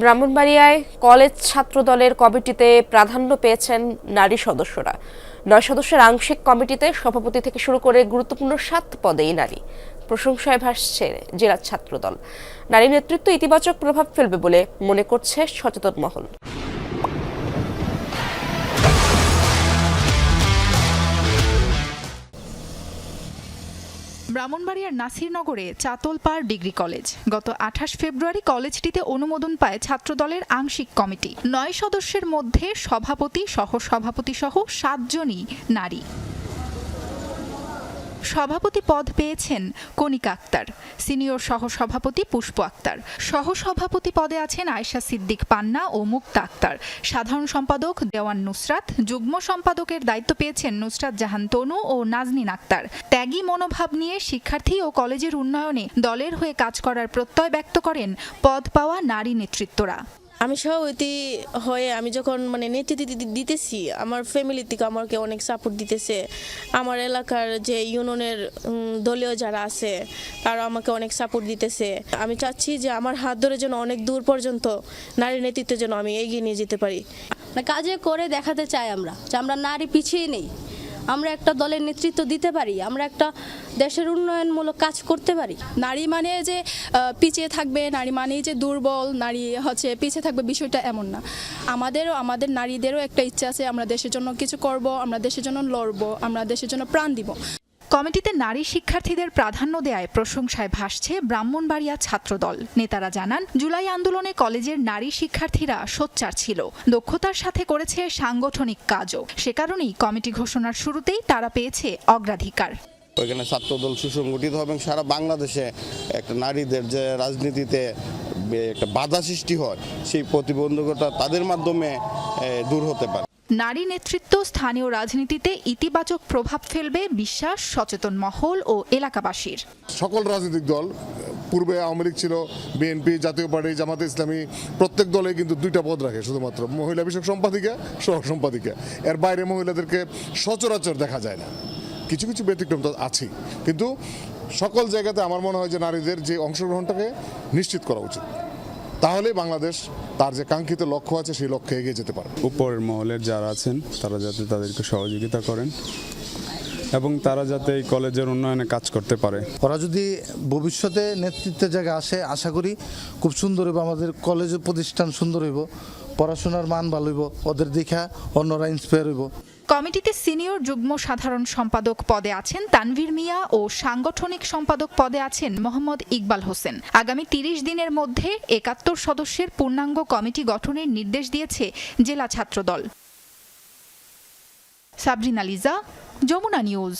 ব্রাহ্মণবাড়িয়ায় college ছাত্র দলের কমিটিতে প্রাধান্য পেয়েছেন নারী সদস্যরা। নয় সদস্যের আংশিক কমিটিতে সভাপতি থেকে শুরু করে গুরুত্বপূর্ণ সাত পদেই নারী। প্রশংসায় ভাসছে জেলা ছাত্রদল। নারী নেতৃত্ব ইতিবাচক প্রভাব ফেলবে বলে মনে করছে সচেতন মহল। ব্রাহ্মণবাড়িয়ার নাসিরনগরে চাতলপাড় ডিগ্রি কলেজ। গত আঠাশ ফেব্রুয়ারি কলেজটিতে অনুমোদন পায় ছাত্রদলের আংশিক কমিটি। নয় সদস্যের মধ্যে সভাপতি সহ সভাপতি সহ সাতজনই নারী। সভাপতি পদ পেয়েছেন কণিকা আক্তার, সিনিয়র সহসভাপতি পুষ্প আক্তার। সহসভাপতি পদে আছেন আয়শা সিদ্দিক পান্না ও মুক্তা আক্তার। সাধারণ সম্পাদক দেওয়ান নুসরাত, যুগ্ম সম্পাদকের দায়িত্ব পেয়েছেন নুসরাত জাহান তনু ও নাজনীন আক্তার। ত্যাগী মনোভাব নিয়ে শিক্ষার্থী ও কলেজের উন্নয়নে দলের হয়ে কাজ করার প্রত্যয় ব্যক্ত করেন পদ পাওয়া নারী নেতৃত্বরা। আমি সভাপতি হয়ে আমি যখন মানে নেতৃত্ব দিতে- দিতেছি, আমার ফ্যামিলি থেকে আমাকে অনেক সাপোর্ট দিতেছে। আমার এলাকার যে ইউনিয়নের দলীয় যারা আছে তারা আমাকে অনেক সাপোর্ট দিতেছে। আমি চাচ্ছি যে আমার হাত ধরে যেন অনেক দূর পর্যন্ত নারী নেতৃত্বে যেন আমি এগিয়ে নিয়ে যেতে পারি। কাজে করে দেখাতে চাই আমরা, যে আমরা নারী পিছিয়ে নেই। আমরা একটা দলের নেতৃত্ব দিতে পারি, আমরা একটা দেশের উন্নয়নমূলক কাজ করতে পারি। নারী মানে যে পিছিয়ে থাকবে, নারী মানেই যে দুর্বল, নারী হচ্ছে পিছিয়ে থাকবে বিষয়টা এমন না। আমাদেরও, আমাদের নারীদেরও একটা ইচ্ছা আছে, আমরা দেশের জন্য কিছু করব, আমরা দেশের জন্য লড়ব, আমরা দেশের জন্য প্রাণ দিব। কমিটিতে নারী শিক্ষার্থীদের প্রাধান্য দেয়ায় প্রশংসায় ভাসছে ব্রাহ্মণবাড়িয়া ছাত্রদল। নেতারা জানান, জুলাই আন্দোলনে কলেজের নারী শিক্ষার্থীরা সোচ্চার ছিল। দক্ষতার সাথে করেছে সাংগঠনিক কাজও। সে কারণেই কমিটি ঘোষণার শুরুতেই তারা পেয়েছে অগ্রাধিকার। ওইখানে ছাত্রদল সুসংগঠিত হবে এবং সারা বাংলাদেশে একটা নারীদের যে রাজনীতিতে একটা বাধা সৃষ্টি হয়, সেই প্রতিবন্ধকতা তাদের মাধ্যমে দূর হতে পারে। নারী নেতৃত্ব স্থানীয় রাজনীতিতে ইতিবাচক প্রভাব ফেলবে বিশ্বাস, সচেতন মহল ও এলাকাবাসীর। সকল রাজনৈতিক দল, পূর্বে আওয়ামী লীগ ছিল, বিএনপি, জাতীয় পার্টি, জামাতে ইসলামী, প্রত্যেক দলে কিন্তু দুইটা পদ রাখে শুধুমাত্র, মহিলা বিষয়ক সম্পাদিকা, সহ সম্পাদিকা। এর বাইরে মহিলাদেরকে সচরাচর দেখা যায় না। কিছু কিছু ব্যতিক্রম তো আছেই। কিন্তু সকল জায়গাতে আমার মনে হয় যে নারীদের যে অংশগ্রহণটাকে নিশ্চিত করা উচিত। তাহলে বাংলাদেশ তার যে কাঙ্ক্ষিত লক্ষ্য আছে সেই লক্ষ্যে এগিয়ে যেতে পারে। উপরের মহলের যারা আছেন তারা যাতে তাদেরকে সহযোগিতা করেন এবং তারা যাতে এই কলেজের উন্নয়নে কাজ করতে পারে। ওরা যদি ভবিষ্যতে নেতৃত্বের জায়গায় আসে আশা করি খুব সুন্দর হইব আমাদের কলেজ প্রতিষ্ঠান সুন্দর হইব। পড়াশোনার মান ভালো হইব, ওদের দেখা অন্যরা ইন্সপায়ার হইব। কমিটিতে সিনিয়র যুগ্ম সাধারণ সম্পাদক পদে আছেন তানভীর মিয়া ও সাংগঠনিক সম্পাদক পদে আছেন মোহাম্মদ ইকবাল হোসেন। আগামী তিরিশ দিনের মধ্যে একাত্তর সদস্যের পূর্ণাঙ্গ কমিটি গঠনের নির্দেশ দিয়েছে জেলা ছাত্রদল। সাবরিনা লিজা, যমুনা নিউজ।